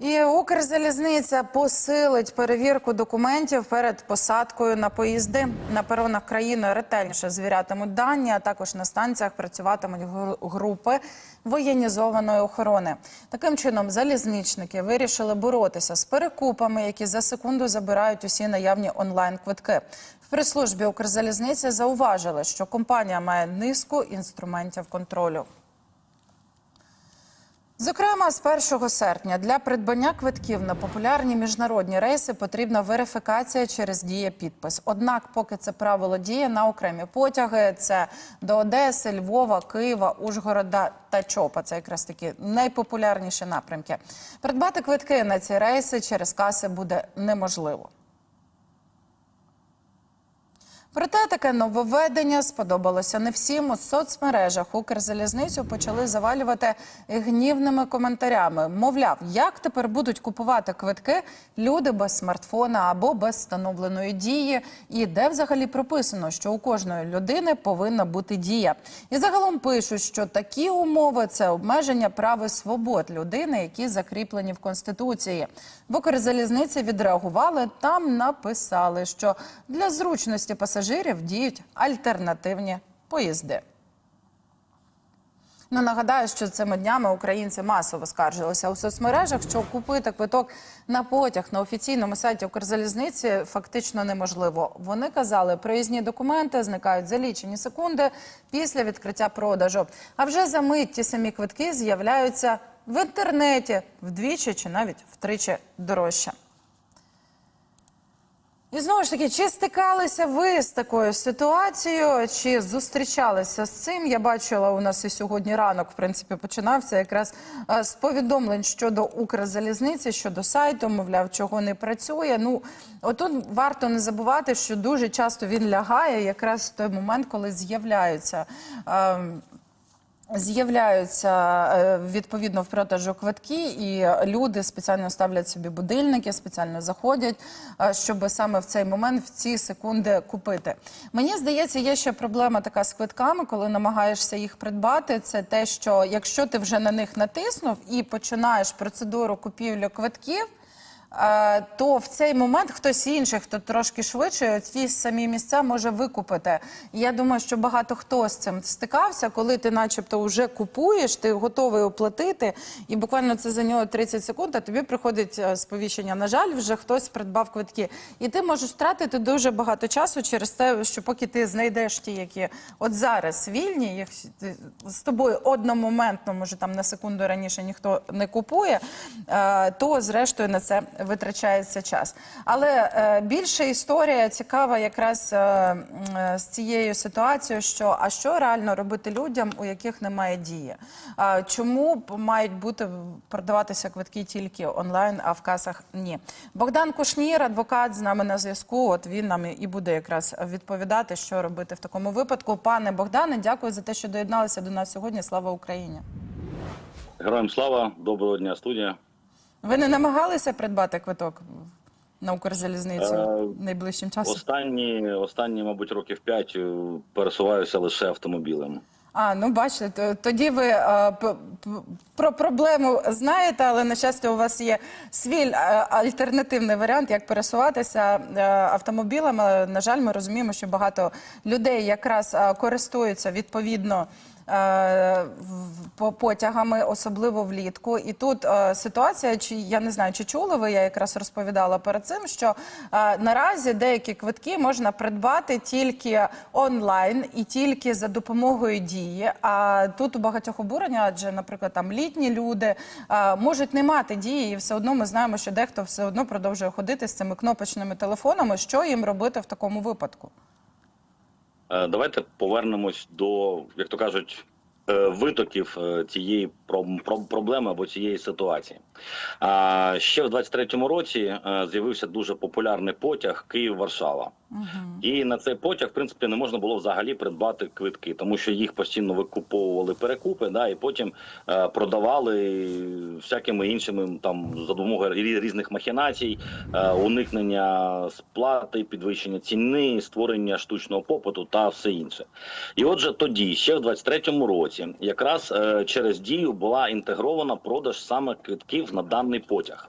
І Укрзалізниця посилить перевірку документів перед посадкою на поїзди. На перонах країни ретельніше звірятимуть дані, а також на станціях працюватимуть гру- групи воєнізованої охорони. Таким чином, залізничники вирішили боротися з перекупами, які за секунду забирають усі наявні онлайн-квитки. В прес-службі Укрзалізниці зауважили, що компанія має низку інструментів контролю. Зокрема, з 1 серпня для придбання квитків на популярні міжнародні рейси потрібна верифікація через діє підпис. Однак, поки це правило діє на окремі потяги, це до Одеси, Львова, Києва, Ужгорода та Чопа. Це якраз такі найпопулярніші напрямки. Придбати квитки на ці рейси через каси буде неможливо. Проте таке нововведення сподобалося не всім. У соцмережах Укрзалізницю почали завалювати гнівними коментарями. Мовляв, як тепер будуть купувати квитки люди без смартфона або без встановленої дії, і де взагалі прописано, що у кожної людини повинна бути дія. І загалом пишуть, що такі умови це обмеження прав і свобод людини, які закріплені в конституції. В Укрзалізниці відреагували там, написали, що для зручності пасажирів діють альтернативні поїзди. Ну, нагадаю, що цими днями українці масово скаржилися у соцмережах, що купити квиток на потяг на офіційному сайті Укрзалізниці фактично неможливо. Вони казали, проїзні документи зникають за лічені секунди після відкриття продажу. А вже за мить ті самі квитки з'являються в інтернеті вдвічі чи навіть втричі дорожче. І знову ж таки, чи стикалися ви з такою ситуацією, чи зустрічалися з цим? Я бачила, у нас і сьогодні ранок, в принципі, починався якраз е, з повідомлень щодо Укрзалізниці, щодо сайту, мовляв, чого не працює. Ну, отут варто не забувати, що дуже часто він лягає якраз в той момент, коли з'являються. ем, З'являються е, відповідно в продажу квитки, і люди спеціально ставлять собі будильники, спеціально заходять, е, щоб саме в цей момент, в ці секунди купити. Мені здається, є ще проблема така з квитками, коли намагаєшся їх придбати. Це те, що якщо ти вже на них натиснув і починаєш процедуру купівлі квитків. Е, То в цей момент хтось інший, хто трошки швидше, ці самі місця може викупити. Я думаю, що багато хто з цим стикався, коли ти, начебто, вже купуєш, ти готовий оплатити, і буквально це за нього 30 секунд. А тобі приходить е, сповіщення. На жаль, вже хтось придбав квитки, і ти можеш втратити дуже багато часу через те, що поки ти знайдеш ті, які от зараз вільні, їх з тобою одномоментно, може там на секунду раніше ніхто не купує, е, то зрештою на це витрачається час. Але е, більше історія цікава якраз е, е, з цією ситуацією, що а що реально робити людям, у яких немає дії? А чому мають бути продаватися квитки тільки онлайн, а в касах ні? Богдан Кушнір, адвокат, з нами на зв'язку. От він нам і буде якраз відповідати, що робити в такому випадку. Пане Богдане, дякую за те, що доєдналися до нас сьогодні. Слава Україні! Героям слава, доброго дня, студія. Ви не намагалися придбати квиток на Укрзалізницю Е, найближчим часом? Останні, останні, мабуть, років п'ять е, пересуваюся лише автомобілем. А, ну бачите, то- тоді ви е, п- п- про проблему знаєте, але на щастя у вас є свій е, альтернативний варіант, як пересуватися е, автомобілем. Але, на жаль, ми розуміємо, що багато людей якраз е, користуються відповідно. Е, Потягами, особливо влітку, і тут е, ситуація, чи я не знаю, чи чули ви? Я якраз розповідала перед цим, що е, наразі деякі квитки можна придбати тільки онлайн і тільки за допомогою дії. А тут у багатьох обурення, адже, наприклад, там літні люди можуть не мати дії, і все одно ми знаємо, що дехто все одно продовжує ходити з цими кнопочними телефонами. Що їм робити в такому випадку? Е, Давайте повернемось до, як то кажуть, витоків е, цієї проб- проб- проблеми або цієї ситуації. А ще в 23-му році е, з'явився дуже популярний потяг Київ-Варшава. І на цей потяг, в принципі, не можна було взагалі придбати квитки, тому що їх постійно викуповували перекупи, да, і потім е, продавали всякими іншими там за допомогою різних махінацій, е, уникнення сплати, підвищення ціни, створення штучного попиту та все інше. І отже, тоді, ще в 23-му році. Році якраз е, через дію була інтегрована продаж саме квитків на даний потяг.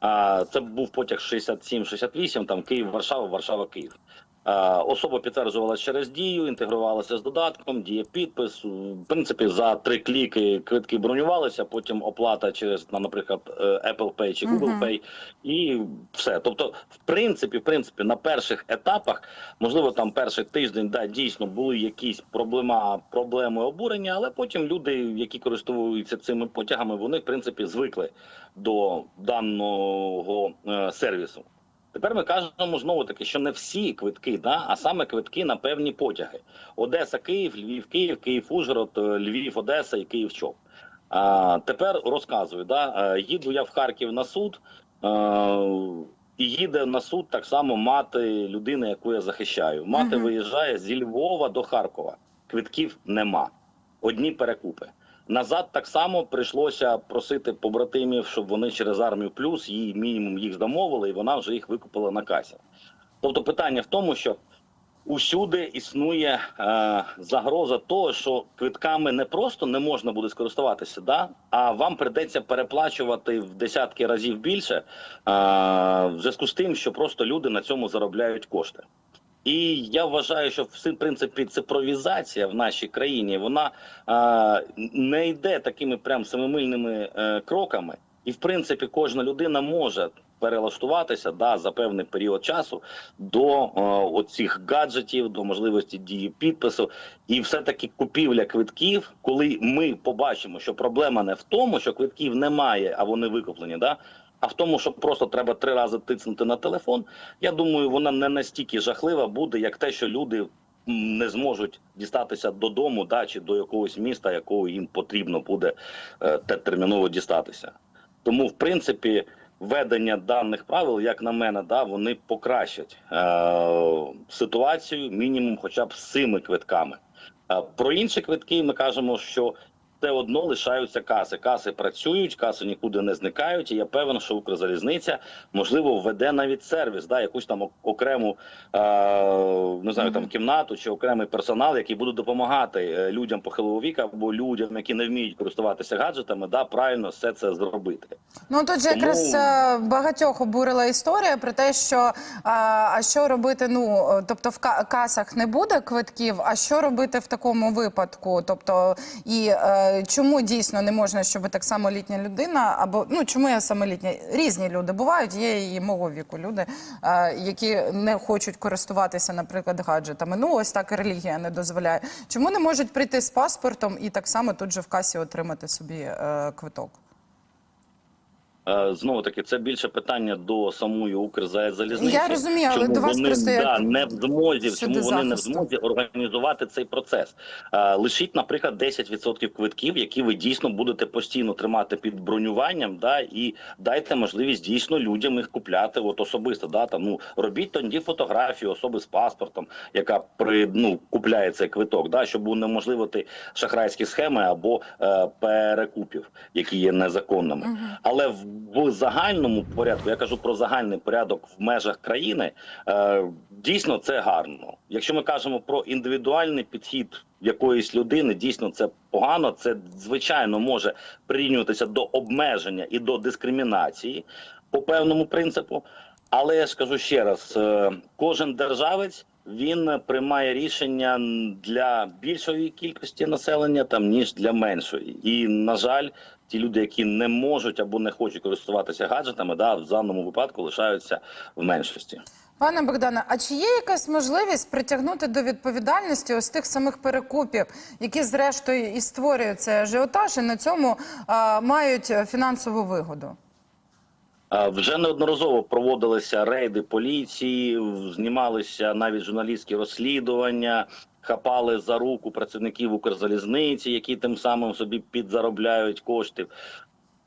А це був потяг 67-68, там Київ, Варшава, Варшава, Київ. А, Особа підтверджувалася через дію, інтегрувалася з додатком, діє підпис. В принципі, за три кліки квитки бронювалися, потім оплата через, на, наприклад, е, Apple Pay чи Google Pay, і все. Тобто, в принципі, в принципі, на перших етапах, можливо, там перший тиждень, да, дійсно були якісь проблема, проблеми обурення, але потім люди, які користуються цими потягами, вони в принципі звикли до даного е, сервісу. Тепер ми кажемо знову таки, що не всі квитки, да, а саме квитки на певні потяги: Одеса, Київ, Львів, Київ, Київ, Ужгород, е, Львів, Одеса і Київ Чоп. А, тепер розказую, да, е, їду я в Харків на суд, е, і їде на суд так само мати людини, яку я захищаю. Мати Мгм. виїжджає зі Львова до Харкова. Квитків нема. Одні перекупи. Назад так само прийшлося просити побратимів, щоб вони через армію плюс їй мінімум їх замовили, і вона вже їх викупила на касі. Тобто, питання в тому, що усюди існує е, загроза того, що квитками не просто не можна буде скористуватися, да? а вам придеться переплачувати в десятки разів більше е, в зв'язку з тим, що просто люди на цьому заробляють кошти. І я вважаю, що в принципі цифровізація в нашій країні вона е, не йде такими прям семимильними е, кроками, і в принципі кожна людина може перелаштуватися да, за певний період часу до е, оцих гаджетів, до можливості дії підпису, і все-таки купівля квитків, коли ми побачимо, що проблема не в тому, що квитків немає, а вони викуплені, да. А в тому, що просто треба три рази тицнути на телефон, я думаю, вона не настільки жахлива буде, як те, що люди не зможуть дістатися додому, да, чи до якогось міста, якого їм потрібно буде е, терміново дістатися. Тому, в принципі, введення даних правил, як на мене, да, вони покращать е, ситуацію мінімум, хоча б з цими квитками. Е, про інші квитки ми кажемо, що все одно лишаються каси. Каси працюють, каси нікуди не зникають. І я певен, що Укрзалізниця можливо введе навіть сервіс, да, якусь там окрему е, не знаю, там кімнату чи окремий персонал, який буде допомагати е, людям похилого віка або людям, які не вміють користуватися гаджетами, да, правильно все це зробити. Ну тут же Тому- якраз е, багатьох обурила історія про те, що а, а що робити? Ну е, тобто в касах не буде квитків. А що робити в такому випадку? Тобто, і е, чому дійсно не можна, щоб так само літня людина, або ну чому я саме літня? Різні люди бувають. Є і мого віку люди, які не хочуть користуватися, наприклад, гаджетами. Ну ось так релігія не дозволяє. Чому не можуть прийти з паспортом і так само тут же в касі отримати собі е, квиток? Е, Знову таки, це більше питання до самої Укрзалізниці. Я розумію, але чому до вас вони просто як да, не в змозі, чому вони не в змозі організувати цей процес. Е, Лишіть, наприклад, 10% квитків, які ви дійсно будете постійно тримати під бронюванням, да, і дайте можливість дійсно людям їх купляти от особисто. Да, там, ну, робіть тоді фотографію особи з паспортом, яка при ну купляє цей квиток, да, щоб унеможливити шахрайські схеми або е, перекупів, які є незаконними. Мгм. Але в, в загальному порядку, я кажу про загальний порядок в межах країни, е, дійсно це гарно. Якщо ми кажемо про індивідуальний підхід якоїсь людини, дійсно це погано. Це звичайно може прирівнюватися до обмеження і до дискримінації по певному принципу. Але я скажу ще раз: е, кожен державець. Він приймає рішення для більшої кількості населення там ніж для меншої, і на жаль, ті люди, які не можуть або не хочуть користуватися гаджетами, да, в даному випадку лишаються в меншості. Пане Богдане, а чи є якась можливість притягнути до відповідальності ось тих самих перекупів, які зрештою і створюють цей ажіотаж, і на цьому а, мають фінансову вигоду? Вже неодноразово проводилися рейди поліції, знімалися навіть журналістські розслідування, хапали за руку працівників Укрзалізниці, які тим самим собі підзаробляють коштів.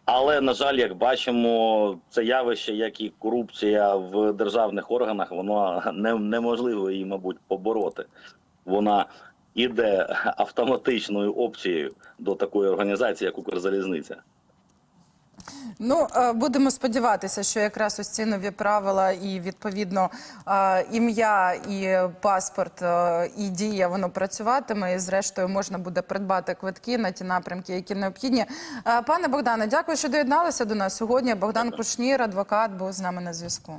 Але на жаль, як бачимо, це явище, як і корупція в державних органах, воно не, неможливо її, мабуть, побороти. Вона іде автоматичною опцією до такої організації, як Укрзалізниця. Ну, е, будемо сподіватися, що якраз ось ці нові правила і відповідно е, ім'я і паспорт е, і дія воно працюватиме. І зрештою можна буде придбати квитки на ті напрямки, які необхідні. Пане Богдане, дякую, що доєдналися до нас сьогодні. Богдан Кушнір, адвокат, був з нами на зв'язку.